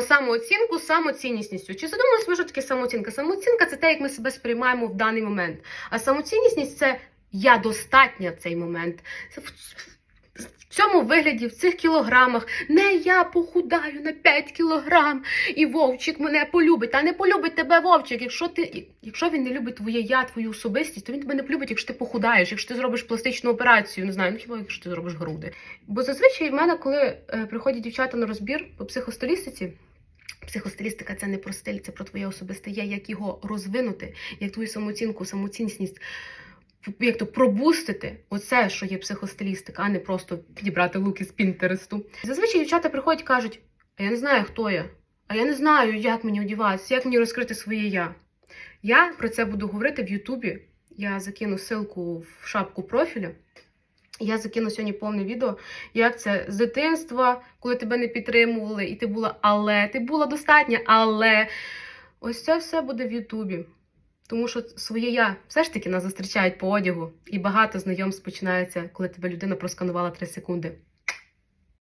замінимо самооцінку самоцінністю. Чи задумались ви, що таке самооцінка? Самооцінка це те, як ми себе сприймаємо в даний момент. А самоцінність це я достатня в цей момент. Цьому вигляді, в цих кілограмах, не я похудаю на 5 кілограм, і вовчик мене полюбить. Та не полюбить тебе вовчик. Якщо ти, якщо він не любить твоє я, твою особистість, то він тебе не полюбить, якщо ти похудаєш, якщо ти зробиш пластичну операцію, не знаю, ну хіба якщо ти зробиш груди. Бо зазвичай в мене, коли е, приходять дівчата на розбір по психостилістиці, психостилістика це не про стиль, це про твоє особисте я, як його розвинути, як твою самооцінку, самоцінність. Як то пробустити оце, що є психостилістика, а не просто підібрати луки з Пінтересту. Зазвичай дівчата приходять і кажуть: а я не знаю, хто я, а я не знаю, як мені одіватися, як мені розкрити своє я. Я про це буду говорити в Ютубі. Я закину ссылку в шапку профіля. Я закину сьогодні повне відео, як це з дитинства, коли тебе не підтримували, і ти була але, ти була достатня, але ось це все буде в Ютубі. Тому що своє я все ж таки нас зустрічають по одягу, і багато знайомств починається, коли тебе людина просканувала 3 секунди.